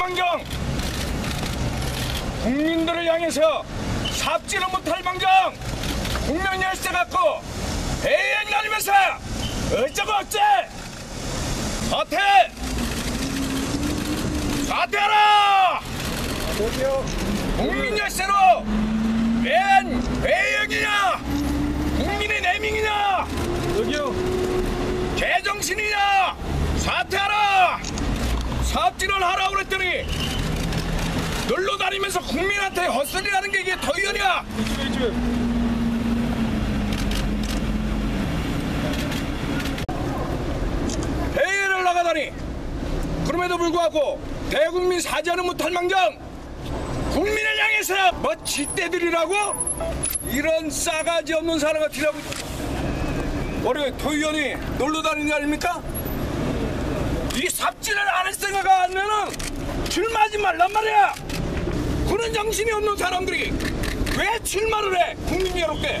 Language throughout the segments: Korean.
망정 국민들을 향해서 삽질을 못할 망정 국면 열쇠 갖고 배행 날리면서 어쩌고 어째! 사퇴 사퇴하라! 국민 열쇠로 웬 배영이냐? 국민의 내밍이냐? 여기요. 개정신이냐? 사퇴하라 삽질을 하라고 그랬더니 놀러 다니면서 국민한테 헛소리라는 게 이게 더위연이야 스테이지. 대회를 나가다니 그럼에도 불구하고 대국민 사죄는 못할 망정 국민을 향해서 뭐 쥐떼들이라고 이런 싸가지 없는 사람 같으라고 우리 도의원이 놀러 다니는 게 아닙니까? 이 삽질을 안 할 생각 하면은 출마하지 말란 말이야. 그런 정신이 없는 사람들이 왜 출마를 해? 국민 여롭게.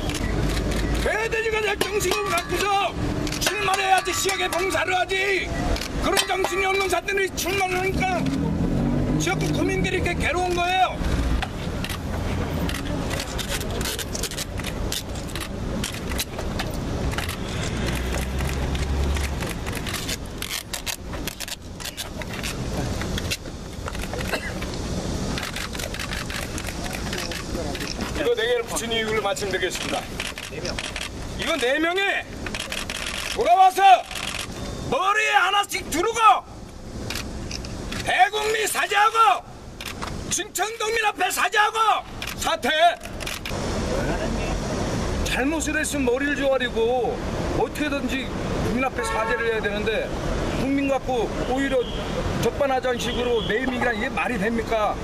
배대지가 될 정신을 갖고서 출마를 해야지 지역에 봉사를 하지. 그런 정신이 없는 사람들이 출마를 하니까 지역구 국민들이 이렇게 괴로운 거예요 이거 네 개를 붙인 이유를 말씀드리겠습니다. 이거 네 명이 돌아와서 머리에 하나씩 두르고 대국민 사죄하고 충청동민 앞에 사죄하고 사퇴 잘못을 했으면 머리를 조아리고 어떻게든지 국민 앞에 사죄를 해야 되는데 국민 갖고 오히려 적반하장 식으로 네이밍이란 이게 말이 됩니까?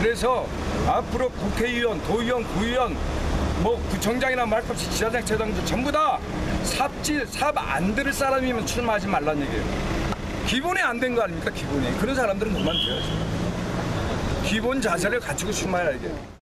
그래서 앞으로 국회의원, 도의원, 구의원, 뭐 구청장이나 말없이 지자장, 재당도 전부 다 삽질, 삽 안 들을 사람이면 출마하지 말란 얘기예요. 기본이 안 된 거 아닙니까? 기본이. 그런 사람들은 그만 둬야죠. 기본 자세를 갖추고 출마해야 이게.